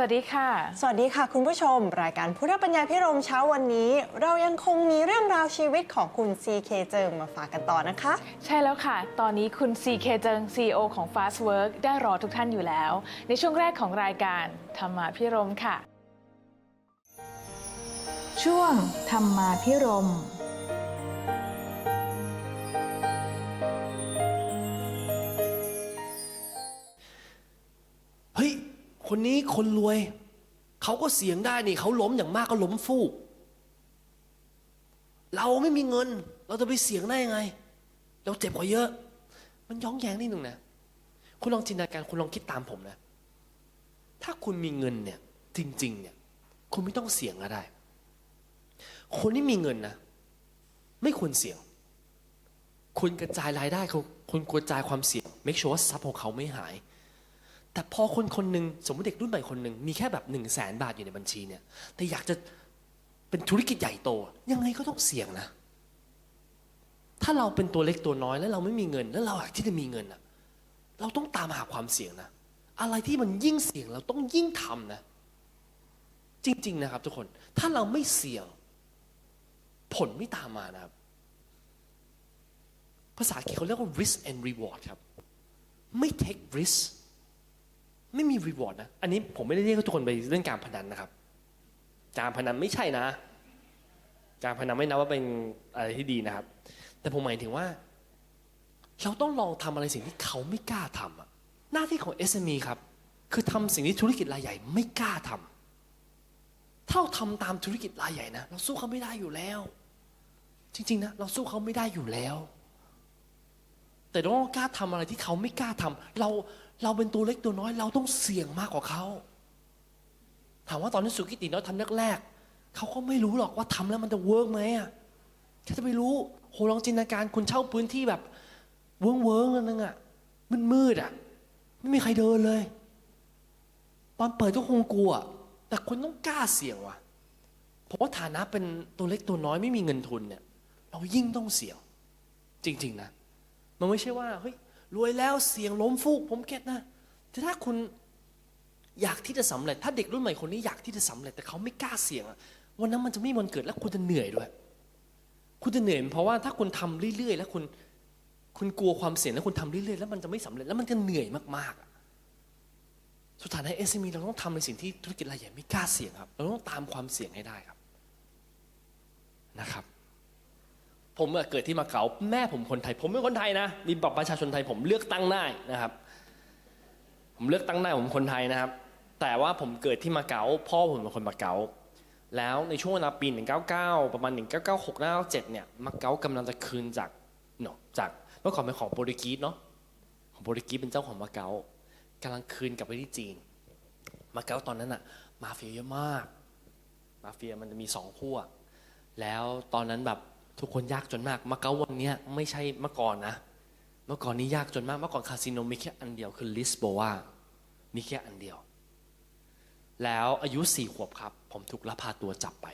วัสดีค่ะ สวัสดีค่ะ คุณผู้ชม รายการพุทธปัญญาพิรมเช้าวันนี้ เรายังคงมีเรื่องราวชีวิตของคุณ CK เจิงมาฝากกันต่อนะคะ ใช่แล้วค่ะ ตอนนี้คุณ CK เจิง CEO ของ Fast Work ได้รอทุกท่านอยู่แล้ว ในช่วงแรกของรายการธรรมาพิรมค่ะ ช่วงธรรมาพิรม คนนี้คนรวย เขาก็เสียงได้นี่เขาล้มอย่างมากก็ล้มฟูก เราไม่มีเงิน เราจะไปเสียงได้ยังไง เราเจ็บกว่าเยอะ มันย้องแย้งนิดนึงนะ คุณลองจินตนาการคุณลองคิดตามผมนะ ถ้าคุณมีเงินเนี่ย จริง ๆ เนี่ย คุณไม่ต้องเสี่ยงก็ได้ คนที่มีเงินนะ ไม่ควรเสี่ยง คุณกระจายรายได้คุณคุณกระจายความเสี่ยง make sure ว่าทรัพย์ของเขาไม่หาย แต่พอคนคนหนึ่งสมมติเด็กรุ่นใหม่คนหนึ่งมีแค่แบบหนึ่งแสนบาทอยู่ในบัญชีเนี่ย แต่อยากจะเป็นธุรกิจใหญ่โต ยังไงก็ต้องเสี่ยงนะ ถ้าเราเป็นตัวเล็กตัวน้อยแล้วเราไม่มีเงิน แล้วเราอยากที่จะมีเงินอะเราต้องตามหาความเสี่ยงนะ อะไรที่มันยิ่งเสี่ยงเราต้องยิ่งทำนะ จริง ๆ นะครับทุกคน ถ้าเราไม่เสี่ยง ผลไม่ตามมานะครับ ภาษาอังกฤษเขาเรียกว่า risk and reward ครับ ไม่ take risk ไม่มี reward นะ อันนี้ผมไม่ได้เรียกทุกคนไปเล่นการพนันนะครับ การพนันไม่ใช่นะ การพนันไม่นับว่าเป็นอะไรที่ดีนะครับ แต่ผมหมายถึงว่า เราต้องลองทำอะไรสิ่งที่เขาไม่กล้าทำอะหน้าที่ของ SME ครับ คือทำสิ่งที่ธุรกิจรายใหญ่ไม่กล้าทำถ้าเราทำตามธุรกิจรายใหญ่นะเราสู้เขาไม่ได้อยู่แล้ว จริงๆนะเราสู้เขาไม่ได้อยู่แล้ว แต่เราต้องกล้าทำอะไรที่เขาไม่กล้าทำเรา เราเป็นตัวเล็กตัวน้อย เราต้องเสี่ยงมากกว่าเขาถามว่าตอนที่สุกิติน้อยทำแรกๆเขาก็ไม่รู้หรอกว่าทำแล้วมันจะเวิร์กไหมอะแค่จะไปรู้โหลองจินตนาการคุณเช่าพื้นที่แบบเวิร์งเวิร์งอันนึงอะมันมืดๆอะ ไม่มีใครเดินเลย ตอนเปิดก็คงกลัว แต่คุณต้องกล้าเสี่ยงว่ะเพราะว่าฐานะเป็นตัวเล็กตัวน้อยไม่มีเงินทุนเนี่ย เรายิ่งต้องเสี่ยง จริง ๆ นะ มันไม่ใช่ว่าเฮ้ย รวยแล้วเสี่ยงล้มฟูก ผมเก็ตนะแต่ถ้าคุณอยากที่จะสำเร็จ ถ้าเด็กรุ่นใหม่คนนี้อยากที่จะสำเร็จ แต่เขาไม่กล้าเสี่ยงวันนั้นมันจะไม่มันเกิดและคุณจะเหนื่อยด้วย คุณจะเหนื่อยเพราะว่าถ้าคุณทำเรื่อยๆ แล้วคุณคุณกลัวความเสี่ยงแล้วคุณทำเรื่อยๆ แล้วมันจะไม่สำเร็จแล้วมันจะเหนื่อยมากๆสุดท้ายในเอสเอ็มเราต้องทำในสิ่งที่ธุรกิจรายใหญ่ไม่กล้าเสี่ยงครับ เราต้องตามความเสี่ยงให้ได้ครับนะครับ ผมเกิดที่มาเก๊าแม่ผมคนไทย ผมเป็นคนไทยนะ มีบัตรประชาชนไทยผมเลือกตั้งได้นะครับ ผมเลือกตั้งได้ผมคนไทยนะครับ แต่ว่าผมเกิดที่มาเก๊าพ่อผมเป็นคนมาเก๊าแล้วในช่วงเวลาปี 199 ประมาณ 1996 1997 เนี่ยมาเก๊ากำลังจะคืนจากเนาะจากเมื่อก่อนเป็นของโปรตุเกสเนาะของโปรตุเกสเป็นเจ้าของมาเก๊ากำลังคืนกลับไปที่จีน มาเก๊าตอนนั้นอะมาเฟียเยอะมาก มาเฟียมันจะมีสองขั้วแล้วตอนนั้นแบบ ทุกคนยากจนมากมาเก๊าวันนี้ไม่ใช่เมื่อก่อนนะ เมื่อก่อนนี้ยากจนมากเมื่อก่อนคาสิโนมีแค่อันเดียวคือลิสโบวามีแค่อันเดียว แล้วอายุสี่ขวบครับ ผมถูกลักพาตัวจับไป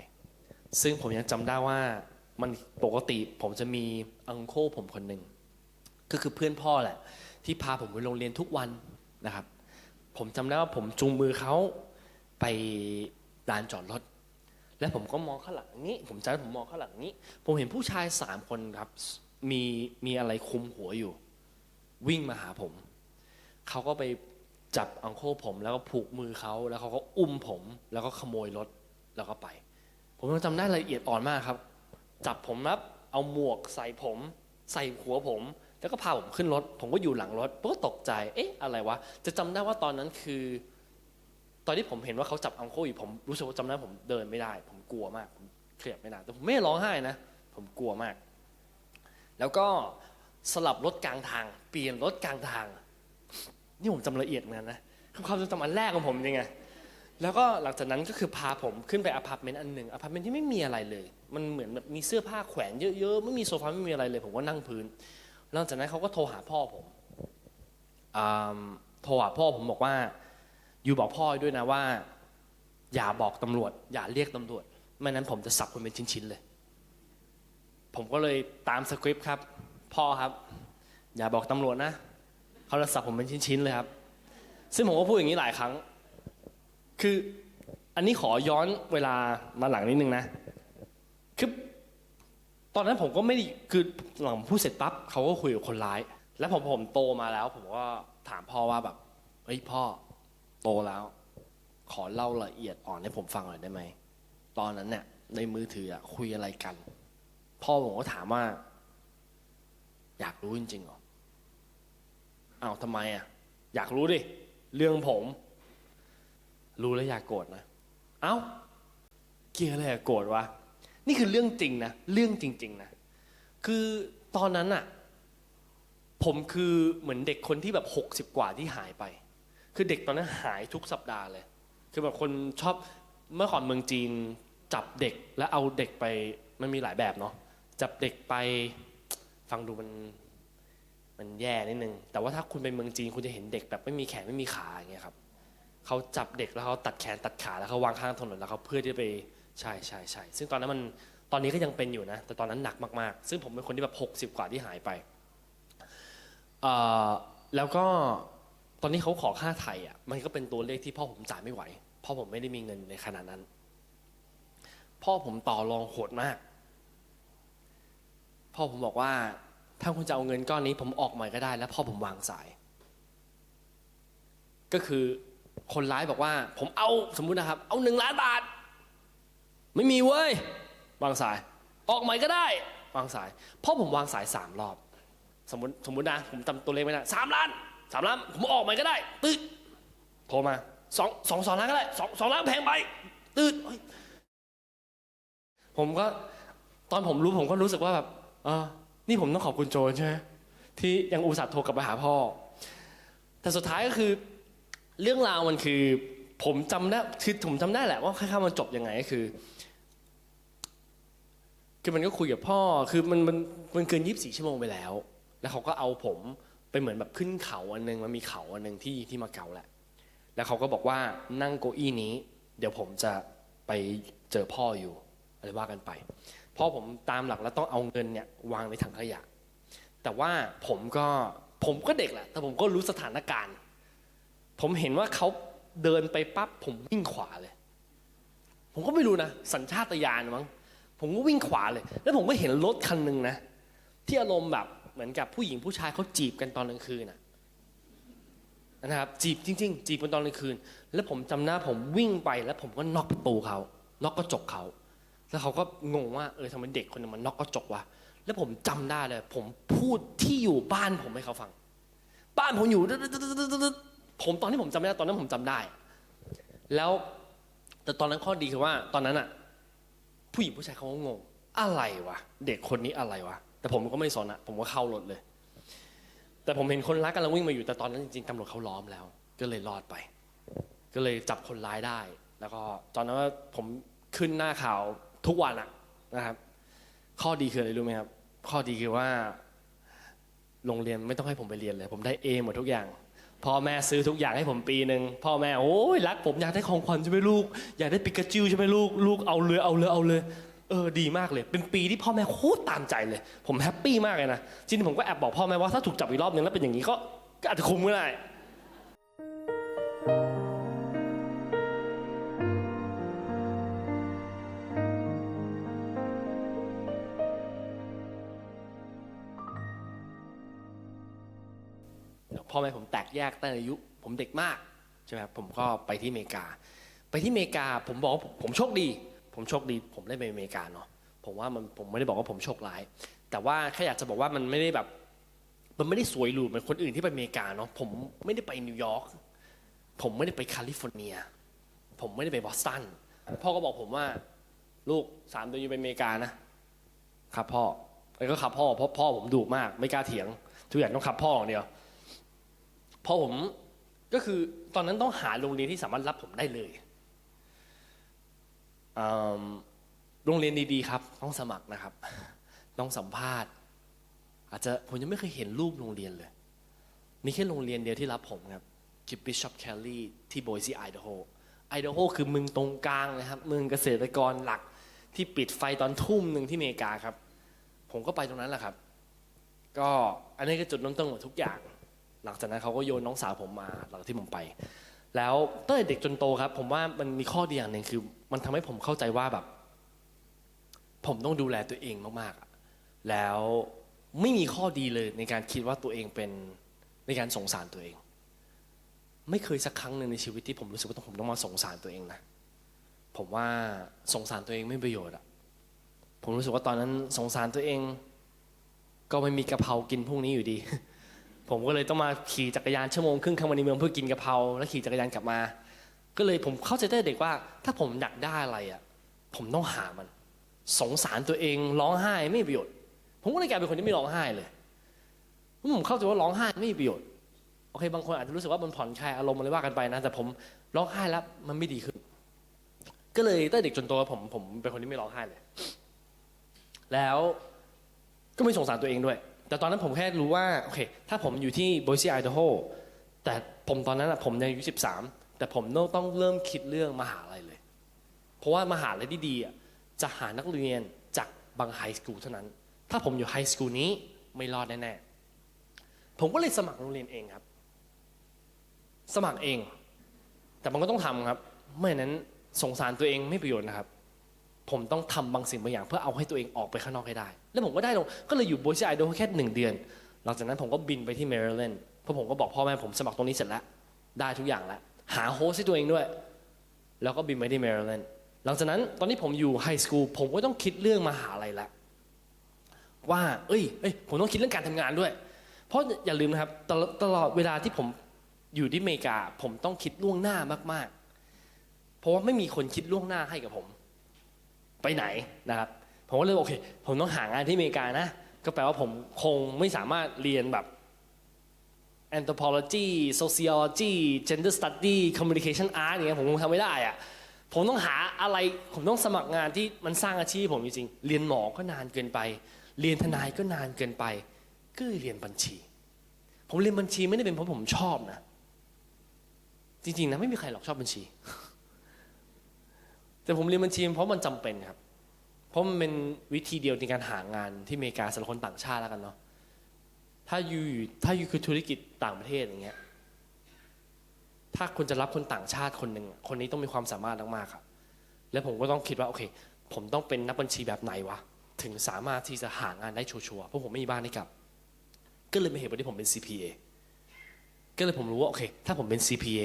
ซึ่งผมยังจำได้ว่ามันปกติผมจะมีอังโคผมคนหนึ่งก็คือเพื่อนพ่อแหละ ที่พาผมไปโรงเรียนทุกวันนะครับ ผมจำได้ว่าผมจูงมือเขาไปลานจอดรถ แล้วผมก็มองข้างหลังนี้ ผมจำผมมองข้างหลังนี้ ผมเห็นผู้ชายสามคนครับ มีมีอะไรคุมหัวอยู่ วิ่งมาหาผม เขาก็ไปจับอังโคผมแล้วก็ผูกมือเขาแล้วเขาก็อุ้มผม แล้วก็ขโมยรถแล้วก็ไป ผมยังจำได้ละเอียดอ่อนมากครับ จับผมครับเอาหมวกใส่ผม ใส่หัวผม แล้วก็พาผมขึ้นรถ ผมก็อยู่หลังรถผมก็ตกใจ เอ๊ะอะไรวะ จะจำได้ว่าตอนนั้นคือ ตอนที่ผมเห็นว่าเขาจับอังโคอยู่ผมรู้สึกว่าจำได้ผมเดินไม่ได้ ผมกลัวมากผมเครียดไม่ได้แต่ผมไม่ร้องไห้นะ ผมกลัวมาก แล้วก็สลับรถกลางทาง เปลี่ยนรถกลางทาง นี่ผมจำละเอียดเหมือนกันนะคือความทรงจำอันแรกของผมจริงไงแล้วก็หลังจากนั้นก็คือพาผมขึ้นไปอพาร์ตเมนต์อันหนึ่งอพาร์ตเมนต์ที่ไม่มีอะไรเลย มันเหมือนแบบมีเสื้อผ้าแขวนเยอะๆไม่มีโซฟาไม่มีอะไรเลย ผมก็นั่งพื้น หลังจากนั้นเขาก็โทรหาพ่อผมอโทรหาพ่อผมบอกว่า ยู่บอกพ่อด้วยนะว่า อย่าบอกตำรวจ อย่าเรียกตำรวจไม่นั้นผมจะสับคุณเป็นชิ้นๆเลย ผมก็เลยตามสคริปต์ครับ พ่อครับ อย่าบอกตำรวจนะเขาจะสับผมเป็นชิ้นๆเลยครับ ซึ่งผมก็พูดอย่างนี้หลายครั้ง คืออันนี้ขอย้อนเวลามาหลังนิดนึงนะคือตอนนั้นผมก็ไม่ได้คือหลังพูดเสร็จปั๊บเขาก็คุยกับคนร้าย แล้วผมผมโตมาแล้ว ผมก็ถามพ่อว่าแบบเฮ้ยพ่อ โตแล้ว ขอเล่าละเอียดอ่อนให้ผมฟังหน่อยได้ไหม ตอนนั้นเนี่ยในมือถืออะคุยอะไรกัน พ่อผมก็ถามว่า อยากรู้จริงๆเหรออ้าวทำไมอะ อยากรู้ดิ เรื่องผม รู้แล้วอยากโกรธนะ เอ้า เกี่ยวอะไรกับโกรธวะ นี่คือเรื่องจริงนะ เรื่องจริง ๆ นะ คือตอนนั้นอะ ผมคือเหมือนเด็กคนที่แบบหกสิบกว่าที่หายไป คือเด็กตอนนั้นหายทุกสัปดาห์เลย คือแบบคนชอบเมื่อก่อนเมืองจีนจับเด็กแล้วเอาเด็กไปมันมีหลายแบบเนาะจับเด็กไปฟังดูมันมันแย่นิดนึง แต่ว่าถ้าคุณไปเมืองจีนคุณจะเห็นเด็กแบบไม่มีแขนไม่มีขาอย่างเงี้ยครับเขาจับเด็กแล้วเขาตัดแขนตัดขาแล้วเขาวางข้างถนนแล้วเขาเพื่อที่จะไปใช่ใช่ใช่ซึ่งตอนนั้นมันตอนนี้ก็ยังเป็นอยู่นะ แต่ตอนนั้นหนักมากๆ ซึ่งผมเป็นคนที่แบบ60 กว่าที่หายไปแล้วก็ อนนี้เขาขอค่าไถ่อะมันก็เป็นตัวเลขที่พ่อผมจ่ายไม่ไหวพ่อผมไม่ได้มีเงินในขนาดนั้น พ่อผมต่อรองโหดมาก พ่อผมบอกว่า ถ้าคุณจะเอาเงินก้อนนี้ ผมออกใหม่ก็ได้ แล้วพ่อผมวางสาย ก็คือคนร้ายบอกว่า ผมเอาสมมุตินะครับ เอาหนึ่งล้านบาท ไม่มีเว้ยวางสาย ออกใหม่ก็ได้ วางสายพ่อผมวางสายสามรอบ สมมติสมมตินะผมจำตัวเลขไม่ได้สามล้าน สามล้านผมออกใหม่ก็ได้ตืดโทรมาสองสองสองล้านก็ได้สองสองล้านแพงไปตืดเฮ้ยผมก็ตอนผมรู้ผมก็รู้สึกว่าแบบเออนี่ผมต้องขอบคุณโจรใช่ไหมที่ยังอุตส่าห์โทรกลับมาหาพ่อ แต่สุดท้ายก็คือเรื่องราวมันคือ ผมจำได้คือผมจำได้แหละว่าค่ามันจบยังไงก็คือ คือมันก็คุยกับพ่อคือมันมันมันเกินยี่สิบสี่ชั่วโมงไปแล้ว แล้วเขาก็เอาผม ไปเหมือนแบบขึ้นเขาอันหนึงมันมีเขาอันหนึงที่ที่มาเกาแหละ แล้วเขาก็บอกว่านั่งเก้าอี้นี้ เดี๋ยวผมจะไปเจอพ่ออยู่อะไรว่ากันไปพ่อผมตามหลักแล้วต้องเอาเงินเนี่ยวางในถังขยะ แต่ว่าผมก็ผมก็เด็กแหละ แต่ผมก็รู้สถานการณ์ ผมเห็นว่าเขาเดินไปปั๊บผมวิ่งขวาเลย ผมก็ไม่รู้นะสัญชาตญาณมั้งผมก็วิ่งขวาเลย แล้วผมก็เห็นรถคันหนึ่งนะที่อารมณ์แบบ เหมือนกับผู้หญิงผู้ชายเขาจีบกันตอนกลางคืนนะนะครับจีบจริง ๆ จีบกันตอนกลางคืน แล้วผมจำหน้าผมวิ่งไปแล้วผมก็น็อกประตูเขาน็อกกระจกเขาแล้วเขาก็งงว่าเออทำไมเด็กคนนึงมันน็อกกระจกวะแล้วผมจำได้เลย ผมพูดที่อยู่บ้านผมให้เขาฟัง บ้านผมอยู่ผมตอนที่ผมจำไม่ได้ตอนนั้นผมจำได้ แล้วแต่ตอนนั้นข้อดีคือว่า ตอนนั้นอะผู้หญิงผู้ชายเขาก็งง อะไรวะเด็กคนนี้อะไรวะ แต่ผมก็ไม่สนอะผมก็เข้ารถเลย แต่ผมเห็นคนร้ายกำลังวิ่งมาอยู่แต่ตอนนั้นจริงๆตำรวจเขาล้อมแล้ว ก็เลยรอดไป ก็เลยจับคนร้ายได้ แล้วก็ตอนนั้นว่าผมขึ้นหน้าข่าวทุกวันอะนะครับ ข้อดีคืออะไรรู้ไหมครับ ข้อดีคือว่าโรงเรียนไม่ต้องให้ผมไปเรียนเลย ผมได้เอหมดทุกอย่างพ่อแม่ซื้อทุกอย่างให้ผมปีหนึ่งพ่อแม่โอ้ยรักผมอยากได้ของขวัญใช่ไหมลูก อยากได้ปิกาจิวใช่ไหมลูกลูกเอาเลยเอาเลยเอาเลย เออดีมากเลย เป็นปีที่พ่อแม่โคตรตามใจเลย ผมแฮปปี้มากเลยนะจริงๆผมก็แอบบอกพ่อแม่ว่าถ้าถูกจับอีกรอบนึงแล้วเป็นอย่างนี้ก็ก็อาจจะคุมก็ได้พ่อแม่ผมแตกแยกตั้งแต่อายุ ผมเด็กมากใช่ไหมครับผมก็ไปที่อเมริกา ไปที่อเมริกาผมบอกว่าผมโชคดี ผมโชคดี ผมได้ไปอเมริกาเนาะผมว่ามันผมไม่ได้บอกว่าผมโชคร้าย แต่ว่าแค่อยากจะบอกว่ามันไม่ได้แบบ มันไม่ได้สวยหรูเหมือนคนอื่นที่ไปอเมริกาเนาะผมไม่ได้ไปนิวยอร์กผมไม่ได้ไปแคลิฟอร์เนีย ผมไม่ได้ไปบอสตันพ่อก็บอกผมว่า ลูกสามเดือนอยู่ไปอเมริกานะครับพ่อแล้วก็ขับพ่อเพราะพ่อผมดุมาก ไม่กล้าเถียง ทุกอย่างต้องขับพ่ออย่างเดียวพอผมก็คือตอนนั้นต้องหาโรงเรียนที่สามารถรับผมได้เลย โรงเรียนดีๆครับ ต้องสมัครนะครับ ต้องสัมภาษณ์ อาจจะผมยังไม่เคยเห็นรูปโรงเรียนเลย มีแค่โรงเรียนเดียวที่รับผมครับคือ Bishop Kelly ที่โบ i ซีไอเดโฮไอเดโฮคือเมืองตรงกลางนะครับเมืองเกษตรกรหลักที่ปิดไฟตอนทุ่มหนึ่งที่อเมริกาครับ ผมก็ไปตรงนั้นแหละครับ ก็อันนี้ก็จุดเริ่มต้นของทุกอย่าง หลังจากนั้นเขาก็โยนน้องสาวผมมาหลังที่ผมไป แล้วตั้งแต่เด็กจนโตครับ ผมว่ามันมีข้อดีอย่างหนึ่งคือ มันทำให้ผมเข้าใจว่าแบบ ผมต้องดูแลตัวเองมากๆ แล้วไม่มีข้อดีเลยในการคิดว่าตัวเองเป็นในการสงสารตัวเอง ไม่เคยสักครั้งหนึ่งในชีวิตที่ผมรู้สึกว่าผมต้องมาสงสารตัวเองนะผมว่าสงสารตัวเองไม่ประโยชน์อะผมรู้สึกว่าตอนนั้นสงสารตัวเอง ก็ไม่มีกะเพรากินพรุ่งนี้อยู่ดี ผมก็เลยต้องมาขี่จักรยานชั่วโมงครึ่งเข้ามาในเมืองเพื่อกินกะเพราแล้วขี่จักรยานกลับมา ก็เลยผมเข้าใจได้เด็กว่า ถ้าผมอยากได้อะไรอะ ผมต้องหามัน สงสารตัวเองร้องไห้ไม่มีประโยชน์ ผมก็เลยกลายเป็นคนที่ไม่ร้องไห้เลยผมเข้าใจว่าร้องไห้ไม่มีประโยชน์โอเคบางคนอาจจะรู้สึกว่ามันผ่อนคลายอารมณ์อะไรว่ากันไปนะแต่ผมร้องไห้แล้วมันไม่ดีขึ้น ก็เลยตั้งแต่เด็กจนโตผมผมเป็นคนที่ไม่ร้องไห้เลย แล้วก็ไม่สงสารตัวเองด้วย แต่ตอนนั้นผมแค่รู้ว่า โอเค ถ้าผมอยู่ที่ Boise Idaho แต่ผมตอนนั้นอะผมยังอายุ13 แต่ผมต้องเริ่มคิดเรื่องมหาลัยเลย เพราะว่ามหาลัยที่ดีอะจะหานักเรียนจากบางไฮสคูลเท่านั้น ถ้าผมอยู่ไฮสคูลนี้ไม่รอดแน่ๆ ผมก็เลยสมัครโรงเรียนเองครับ สมัครเอง แต่มันก็ต้องทำครับ ไม่นั้นสงสารตัวเองไม่ประโยชน์นะครับ ผมต้องทำบางสิ่งบางอย่าง เพื่อเอาให้ตัวเองออกไปข้างนอกให้ได้ แล้วผมก็ได้ลงก็เลยอยู่โบ i ซีไอโดแค่หนึ่งเดือน หลังจากนั้นผมก็บินไปที่แมริแลนด์เพราะผมก็บอกพ่อแม่ผมสมัครตรงนี้เสร็จแล้ว ได้ทุกอย่างแล้ว หาโฮสให้ตัวเองด้วย แล้วก็บินไปที่แมริแลนด์หลังจากนั้นตอนที่ผมอยู่ไฮสคูลผมก็ต้องคิดเรื่องมหาลัยแล้วว่า เอ้ยเอ้ยผมต้องคิดเรื่องการทำงานด้วย เพราะอย่าลืมนะครับตลอดตลอดเวลาที่ผมอยู่ที่อเมริกา ผมต้องคิดล่วงหน้ามากๆ เพราะว่าไม่มีคนคิดล่วงหน้าให้กับผม ไปไหนนะครับผมก็เลยบอกโอเค ผมต้องหางานที่อเมริกานะ ก็แปลว่าผมคงไม่สามารถเรียนแบบ anthropology sociology gender study communication art อย่างเงี้ยผมคงทำไม่ได้อะผมต้องหาอะไรผมต้องสมัครงานที่มันสร้างอาชีพผมจริงๆเรียนหมอก็นานเกินไป เรียนทนายก็นานเกินไป ก็เลยเรียนบัญชี ผมเรียนบัญชีไม่ได้เป็นเพราะผมชอบนะ จริงๆนะไม่มีใครหรอกชอบบัญชี แต่ผมเรียนบัญชีเพราะมันจำเป็นครับ เพราะมันเป็นวิธีเดียวในการหางานที่อเมริกาสำหรับคนต่างชาติแล้วกันเนาะถ้าอยู่ถ้าอยู่คือธุรกิจต่างประเทศอย่างเงี้ยถ้าคุณจะรับคนต่างชาติคนหนึ่งคนนี้ต้องมีความสามารถมากๆครับ แล้วผมก็ต้องคิดว่าโอเค ผมต้องเป็นนักบัญชีแบบไหนวะถึงสามารถที่จะหางานได้ชัวร์ๆเพราะผมไม่มีบ้านให้กลับ ก็เลยเป็นเหตุผลที่ผมเป็น CPA ก็เลยผมรู้ว่าโอเค ถ้าผมเป็น CPA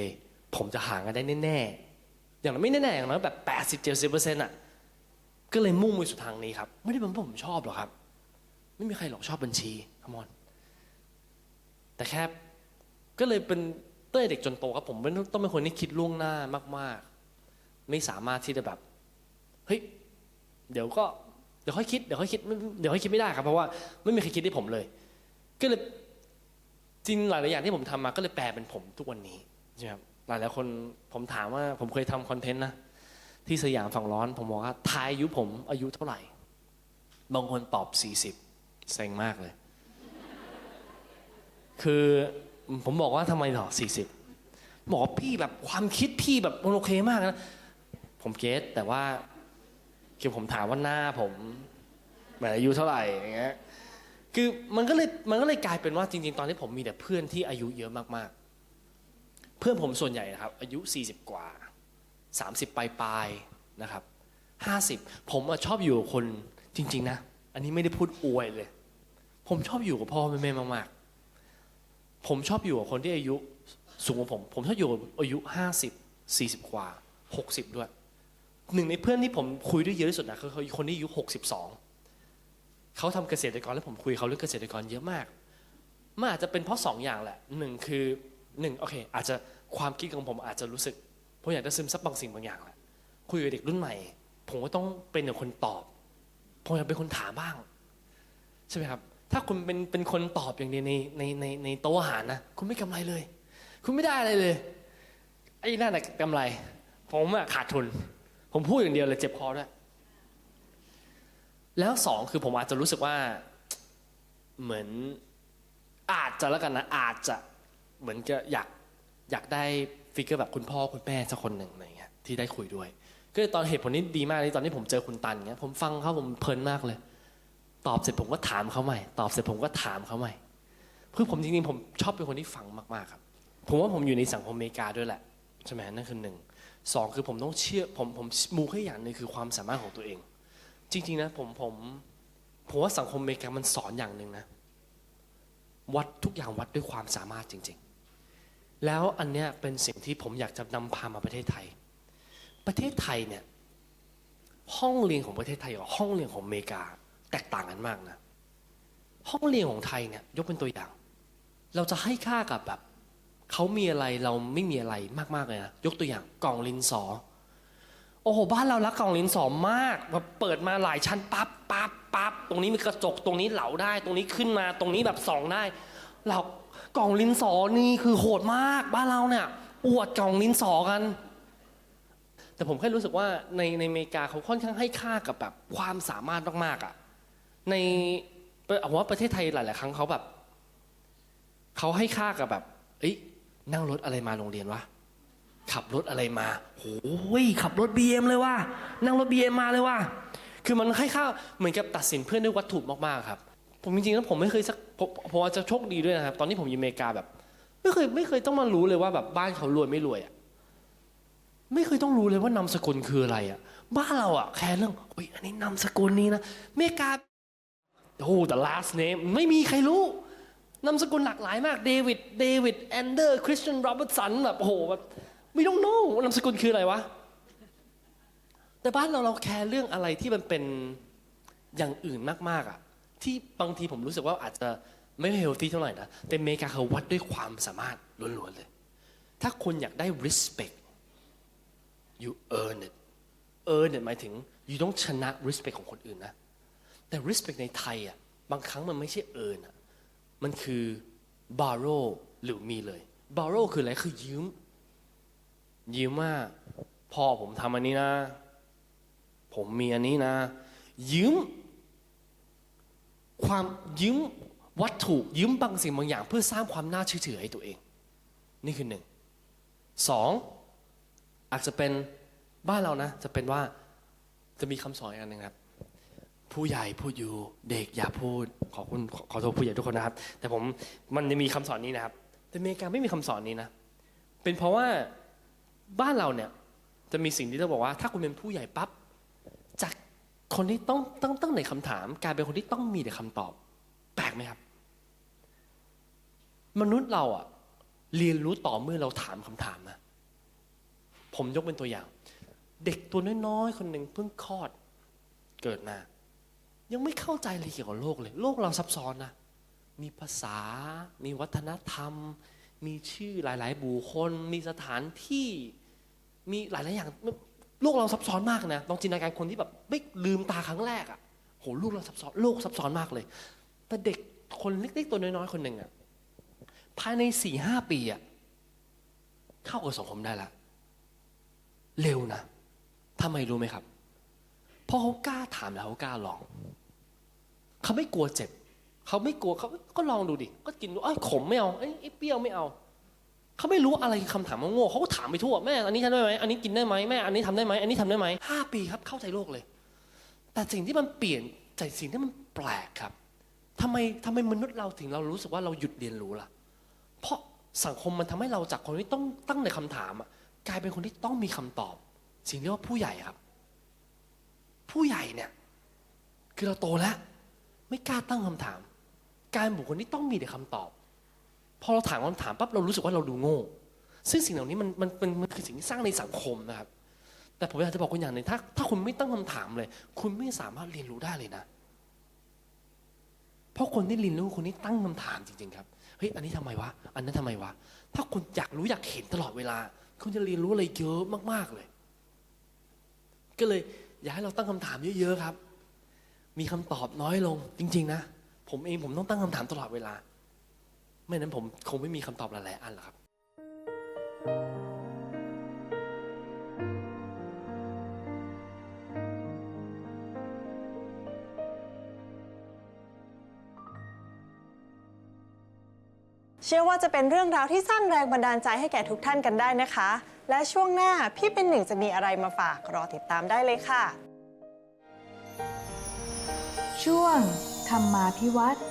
ผมจะหางานได้แน่ๆ อย่างนั้นไม่แน่ๆอย่างนั้นแบบ80 70เจ็ดสิบเปอร์เซ็นต์อะก็เลยมุ่งไปสู่ทางนี้ครับ ไม่ได้เป็นเพราะผมชอบหรอกครับ ไม่มีใครหรอกชอบบัญชีคมอนแต่แค่ก็เลยเป็นเต้ยเด็กจนโตครับผมเป็นต้องเป็นคนที่คิดล่วงหน้ามาก ๆ ไม่สามารถที่จะแบบเฮ้ยเดี๋ยวก็เดี๋ยวค่อยคิดเดี๋ยวค่อยคิดเดี๋ยวค่อยคิดไม่ได้ครับ เพราะว่าไม่มีใครคิดให้ผมเลย ก็เลยจริงหลายๆอย่างที่ผมทำมาก็เลยแปลเป็นผมทุกวันนี้ใช่ไหมครับ หลายๆคนผมถามว่าผมเคยทำคอนเทนต์นะที่สยามฝั่งร้อน ผมบอกว่าทายอายุผมอายุเท่าไหร่ บางคนตอบ 40 เซ็งมากเลย คือผมบอกว่าทำไมหรอ40บอกว่าพี่แบบความคิดพี่แบบมันโอเคมากนะ ผมเก็ตแต่ว่าคือผมถามว่าหน้าผมเหมือนอายุเท่าไหร่อย่างเงี้ยคือมันก็เลยมันก็เลยกลายเป็นว่าจริง ๆ ตอนที่ผมมีแต่เพื่อนที่อายุเยอะมากๆ เพื่อนผมส่วนใหญ่นะครับ อายุ 40 กว่า 30 ปลายๆนะครับ50 ผมชอบอยู่กับคนจริง ๆ นะ อันนี้ไม่ได้พูดอวยเลย ผมชอบอยู่กับพ่อแม่มากๆ ผมชอบอยู่กับคนที่อายุสูงกว่าผม ผมชอบอยู่กับอายุ 50 40 กว่า 60 ด้วยหนึ่งในเพื่อนที่ผมคุยด้วยเยอะที่สุดนะคือคนที่อายุ 62 เขาทำเกษตรกรแล้วผมคุยเขาเรื่องเกษตรกรเยอะมากมันอาจจะเป็นเพราะสองอย่างแหละหนึ่งคือ หนึ่งโอเค อาจจะความคิดของผมอาจจะรู้สึกผมอยากจะซึมซับบางสิ่งบางอย่างแหละคุยกับเด็กรุ่นใหม่ ผมก็ต้องเป็นคนตอบ ผมอยากเป็นคนถามบ้าง ใช่ไหมครับ ถ้าคุณเป็นเป็นคนตอบอย่างเดียวในในในในโต๊ะอาหารนะคุณไม่กำไรเลย คุณไม่ได้อะไรเลยไอ้นั่นแหละกำไร ผมอะขาดทุน ผมพูดอย่างเดียวเลยเจ็บคอด้วยแล้วสองคือผมอาจจะรู้สึกว่าเหมือนอาจจะแล้วกันนะอาจจะ เหมือนจะอยากอยากได้ฟิกเกอร์แบบคุณพ่อคุณแม่สักคนหนึ่งอะไรเงี้ยที่ได้คุยด้วย ก็ตอนเหตุผลนี้ดีมากเลยตอนที่ผมเจอคุณตันเงี้ยผมฟังเขาผมเพลินมากเลย ตอบเสร็จผมก็ถามเขาใหม่ ตอบเสร็จผมก็ถามเขาใหม่คือผมจริงๆผมชอบเป็นคนที่ฟังมากๆครับผมว่าผมอยู่ในสังคมอเมริกาด้วยแหละใช่ไหมนั่นคือหนึ่งสองคือผมต้องเชื่อผมผมมูให้อย่างหนึ่งคือความสามารถของตัวเอง จริง ๆ นะผมผมผมว่าสังคมอเมริกามันสอนอย่างหนึ่งนะวัดทุกอย่างวัดด้วยความสามารถจริง ๆ แล้วอันเนี้ยเป็นสิ่งที่ผมอยากจะนำพามาประเทศไทย ประเทศไทยเนี่ยห้องเรียนของประเทศไทยกับห้องเรียนของอเมริกาแตกต่างกันมากนะ ห้องเรียนของไทยเนี่ยยกเป็นตัวอย่าง เราจะให้ค่ากับแบบเขามีอะไรเราไม่มีอะไรมากๆเลยนะยกตัวอย่างกล่องลินสอ โอ้โหบ้านเรารักกล่องลินสอมากแบบเปิดมาหลายชั้นปั๊บปั๊บปั๊บตรงนี้มีกระจกตรงนี้เหลาได้ ตรงนี้ขึ้นมาตรงนี้แบบส่องได้ เรา กล่องลินสอนี่คือโหดมากบ้านเราเนี่ยอวดกล่องลินสอกัน แต่ผมแค่รู้สึกว่าในในอเมริกาเขาค่อนข้างให้ค่ากับแบบความสามารถมากๆอะในผมว่าประเทศไทยหลาย ๆ ครั้งเขาแบบเขาให้ค่ากับแบบ เอ้ยนั่งรถอะไรมาโรงเรียนวะขับรถอะไรมาโอ้ยขับรถ BM เอ็มเลยว่ะนั่งรถ BM มาเลยว่ะคือมันให้ค่าเหมือนกับตัดสินเพื่อนด้วยวัตถุมากๆครับ ผมจริงๆแล้วผมไม่เคยสักผมผมอาจจะโชคดีด้วยนะครับ ตอนที่ผมอยู่อเมริกาแบบ ไม่เคยไม่เคยต้องมารู้เลยว่าแบบบ้านเขารวยไม่รวยอะไม่เคยต้องรู้เลยว่านามสกุลคืออะไรอะ บ้านเราอะแค่เรื่องโอ้ยอันนี้นามสกุลนี้นะอเมริกาโอ้ the last name ไม่มีใครรู้นามสกุลหลากหลายมากเดวิดเดวิดแอนเดอร์คริสเตียนโรเบิร์ตสันแบบโอ้โหแบบไม่ต้อง know ว่านามสกุลคืออะไรวะ แต่บ้านเราเราแคร์เรื่องอะไรที่มันเป็นอย่างอื่นมากๆอะ ที่บางทีผมรู้สึกว่าอาจจะไม่เฮลที่เท่าไหร่นะ แต่อเมริกาเขาวัดด้วยความสามารถล้วนๆเลย ถ้าคุณอยากได้ respect you earn it earn it หมายถึง you ต้องชนะ respect ของคนอื่นนะ แต่ respect ในไทยอะบางครั้งมันไม่ใช่ earn อะมันคือ borrow หรือมีเลย borrow คืออะไรคือยืม ยืมว่าพ่อผมทำอันนี้นะ ผมมีอันนี้นะ ยืม ความยืมวัตถุยืมบางสิ่งบางอย่าง เพื่อสร้างความน่าเชื่อถือให้ตัวเอง นี่คือหนึ่งสองอาจจะเป็นบ้านเรานะ จะเป็นว่าจะมีคำสอนอันหนึ่งครับ ผู้ใหญ่พูดอยู่เด็กอย่าพูดขอคุณขอขอโทษผู้ใหญ่ทุกคนนะครับ แต่ผมมันจะมีคำสอนนี้นะครับ แต่อเมริกาไม่มีคำสอนนี้นะ เป็นเพราะว่าบ้านเราเนี่ยจะมีสิ่งที่เราบอกว่า ถ้าคุณเป็นผู้ใหญ่ปั๊บ คนที่ต้องต้องตั้งแต่คำถามกลายเป็นคนที่ต้องมีแต่คำตอบ แปลกไหมครับ มนุษย์เราอะเรียนรู้ต่อเมื่อเราถามคำถามนะผมยกเป็นตัวอย่าง เด็กตัวน้อยๆคนหนึ่งเพิ่งคลอด เกิดมายังไม่เข้าใจอะไรเกี่ยวกับโลกเลย โลกเราซับซ้อนนะมีภาษา มีวัฒนธรรม มีชื่อหลาย ๆ บุคคล มีสถานที่ มีหลาย ๆ อย่าง โลกเราซับซ้อนมากนะลองจินตนาการคนที่แบบไม่ลืมตาครั้งแรกอะ่ะโหโลกเราซับซ้อนโลกซับซ้อนมากเลย แต่เด็กคนเล็กๆตัวน้อยๆคนหนึ่งอะ่ะภายในสี่ห้าปีอะ่ะเข้ากับสังคมได้ละเร็วนะทำไมรู้ไหมครับ เพราะเขากล้าถามแล้วเขากล้าลอง เขาไม่กลัวเจ็บ เขาไม่กลัวเขาก็ลองดูดิ ก็กินดูเอ้ยขมไม่เอาเอ้ยไอ้เปรี้ยวไม่เอา เขาไม่รู้อะไรคือคำถามโง่เขาก็ถามไปทั่วแม่อันนี้ทำได้ไหมอันนี้กินได้ไหมแม่อันนี้ทำได้ไหมอันนี้ทำได้ไหมห้าปีครับเข้าใจโลกเลย แต่สิ่งที่มันเปลี่ยนใจสิ่งที่มันแปลกครับทำไมทำไมมนุษย์เราถึงเรารู้สึกว่าเราหยุดเรียนรู้ล่ะ เพราะสังคมมันทำให้เราจากคนที่ต้องตั้งในคำถามอะกลายเป็นคนที่ต้องมีคำตอบ สิ่งเรียกว่าผู้ใหญ่ครับ ผู้ใหญ่เนี่ย คือเราโตแล้ว ไม่กล้าตั้งคำถามกลายเป็นบุคคลที่ต้องมีแต่คำตอบ พอเราถามคำถามปั๊บเรารู้สึกว่าเราดูโง่ ซึ่งสิ่งเหล่านี้มันมันมันมันคือสิ่งที่สร้างในสังคมนะครับ แต่ผมอยากจะบอกคุณอย่างหนึ่งถ้าถ้าคุณไม่ตั้งคำถามเลย คุณไม่สามารถเรียนรู้ได้เลยนะ เพราะคนที่เรียนรู้คนที่ตั้งคำถามจริงๆครับเฮ้ยอันนี้ทำไมวะอันนั้นทำไมวะถ้าคุณอยากรู้อยากเห็นตลอดเวลา คุณจะเรียนรู้อะไรเยอะมากๆเลย ก็เลยอยากให้เราตั้งคำถามเยอะๆครับ มีคำตอบน้อยลงจริง ๆ นะ ผมเองผมต้องตั้งคำถามตลอดเวลา ไม่นั้นผมคงไม่มีคำตอบหลายๆอันหรอกครับ เชื่อว่าจะเป็นเรื่องราวที่สร้างแรงบันดาลใจให้แก่ทุกท่านกันได้นะคะ และช่วงหน้าพี่เป็นหนึ่งจะมีอะไรมาฝากรอติดตามได้เลยค่ะ ช่วงธรรมาพิวัตร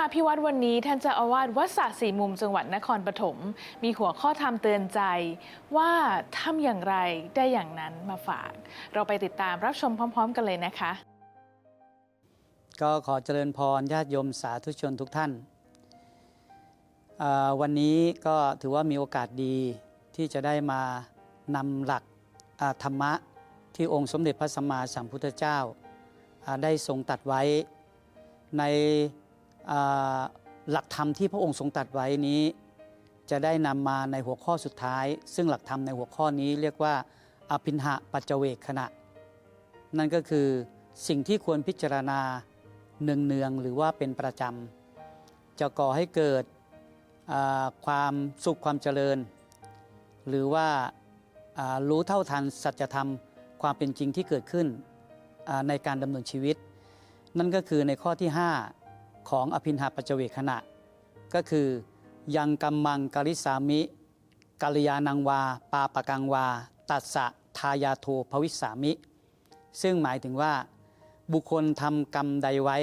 มาพิวัตรวันนี้ท่านจ้าอาวาสวัดสระสีมุมจังหวัดนครปฐมมีหัวข้อธรรมเตือนใจว่าทำอย่างไรได้อย่างนั้นมาฝาก เราไปติดตามรับชมพร้อม ๆ กันเลยนะคะ ก็ขอเจริญพรญาติโยมสาธุชนทุกท่าน วันนี้ก็ถือว่ามีโอกาสดีที่จะได้มานำหลักธรรมะที่องค์สมเด็จพระสัมมาสัมพุทธเจ้าได้ทรงตัดไว้ใน หลักธรรมที่พระองค์ทรงตัดไว้นี้ จะได้นำมาในหัวข้อสุดท้าย ซึ่งหลักธรรมในหัวข้อนี้เรียกว่าอภินหะปัจเจเวกขณะ นั่นก็คือสิ่งที่ควรพิจารณาเนืองๆหรือว่าเป็นประจำจะก่อให้เกิดความสุขความเจริญ หรือว่ารู้เท่าทันสัจธรรมความเป็นจริงที่เกิดขึ้นในการดำเนินชีวิต นั่นก็คือในข้อที่ 5 ของอภินหาปัจเวกขณะ ก็คือ ยังกัมมังกริสามิกัลยานังวา ปาปะกังวา ตัสสะทายาโทภวิสามิ ซึ่งหมายถึงว่า บุคคลทำกรรมใดไว้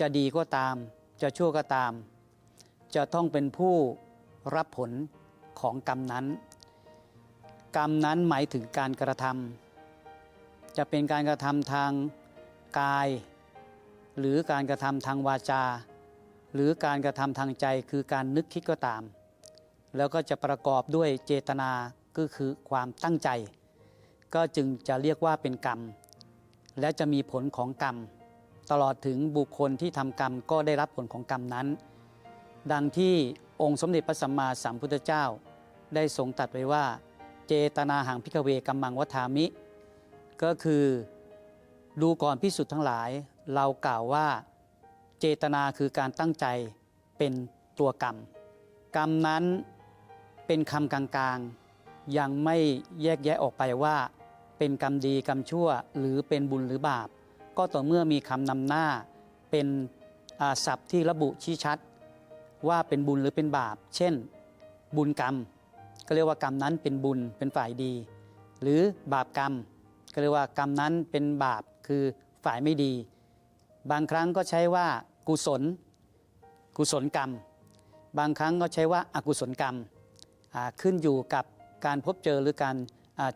จะดีก็ตาม จะชั่วก็ตาม จะต้องเป็นผู้รับผลของกรรมนั้น กรรมนั้นหมายถึงการกระทำจะเป็นการกระทำทางกาย หรือการกระทำทางวาจา หรือการกระทำทางใจคือการนึกคิดก็ตาม แล้วก็จะประกอบด้วยเจตนาก็คือความตั้งใจ ก็จึงจะเรียกว่าเป็นกรรม และจะมีผลของกรรม ตลอดถึงบุคคลที่ทำกรรมก็ได้รับผลของกรรมนั้น ดังที่องค์สมเด็จพระสัมมาสัมพุทธเจ้า ได้ทรงตัดไว้ว่า เจตนาหังพิกเวกัมมังวัฏามิ ก็คือดูก่อนพิสุทธ์ทั้งหลาย เรากล่าวว่าเจตนาคือการตั้งใจเป็นตัวกรรม กรรมนั้นเป็นคำกลางๆ ยังไม่แยกแยะออกไปว่า เป็นกรรมดีกรรมชั่วหรือเป็นบุญหรือบาป ก็ต่อเมื่อมีคำนำหน้าเป็นศัพท์ที่ระบุชี้ชัด ว่าเป็นบุญหรือเป็นบาป เช่น บุญกรรม ก็เรียกว่ากรรมนั้นเป็นบุญเป็นฝ่ายดี หรือบาปกรรม ก็เรียกว่ากรรมนั้นเป็นบาปคือฝ่ายไม่ดี บางครั้งก็ใช้ว่ากุศล กุศลกรรม บางครั้งก็ใช้ว่าอากุศลกรรมขึ้นอยู่กับการพบเจอหรือการ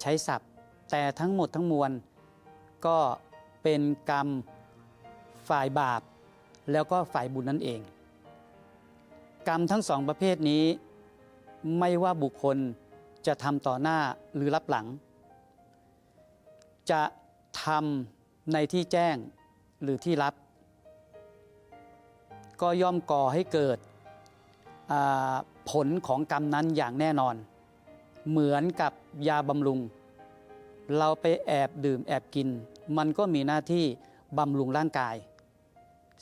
ใช้ศัพท์ แต่ทั้งหมดทั้งมวลก็เป็นกรรมฝ่ายบาป แล้วก็ฝ่ายบุญนั่นเอง กรรมทั้งสองประเภทนี้ ไม่ว่าบุคคลจะทำต่อหน้าหรือรับหลัง จะทำในที่แจ้ง หรือที่รับ ก็ย่อมก่อให้เกิดผลของกรรมนั้นอย่างแน่นอน เหมือนกับยาบำรุง เราไปแอบดื่มแอบกิน มันก็มีหน้าที่บำรุงร่างกาย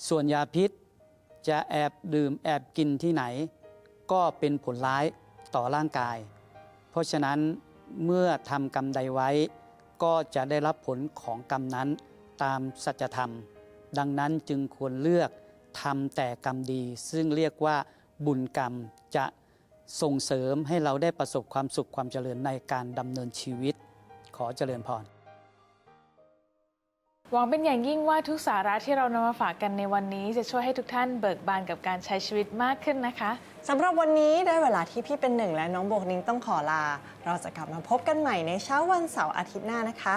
ส่วนยาพิษจะแอบดื่มแอบกินที่ไหน ก็เป็นผลร้ายต่อร่างกาย เพราะฉะนั้นเมื่อทำกรรมใดไว้ ก็จะได้รับผลของกรรมนั้น ตามสัจธรรม ดังนั้นจึงควรเลือกทำแต่กรรมดี ซึ่งเรียกว่าบุญกรรมจะส่งเสริมให้เราได้ประสบความสุขความเจริญในการดำเนินชีวิต ขอเจริญพรหวังเป็นอย่างยิ่งว่าทุกสาระที่เรานำมาฝากกันในวันนี้ จะช่วยให้ทุกท่านเบิกบานกับการใช้ชีวิตมากขึ้นนะคะสำหรับวันนี้ได้เวลาที่พี่เป็นหนึ่งและน้องโบกนิ้งต้องขอลา เราจะกลับมาพบกันใหม่ในเช้าวันเสาร์อาทิตย์หน้านะคะ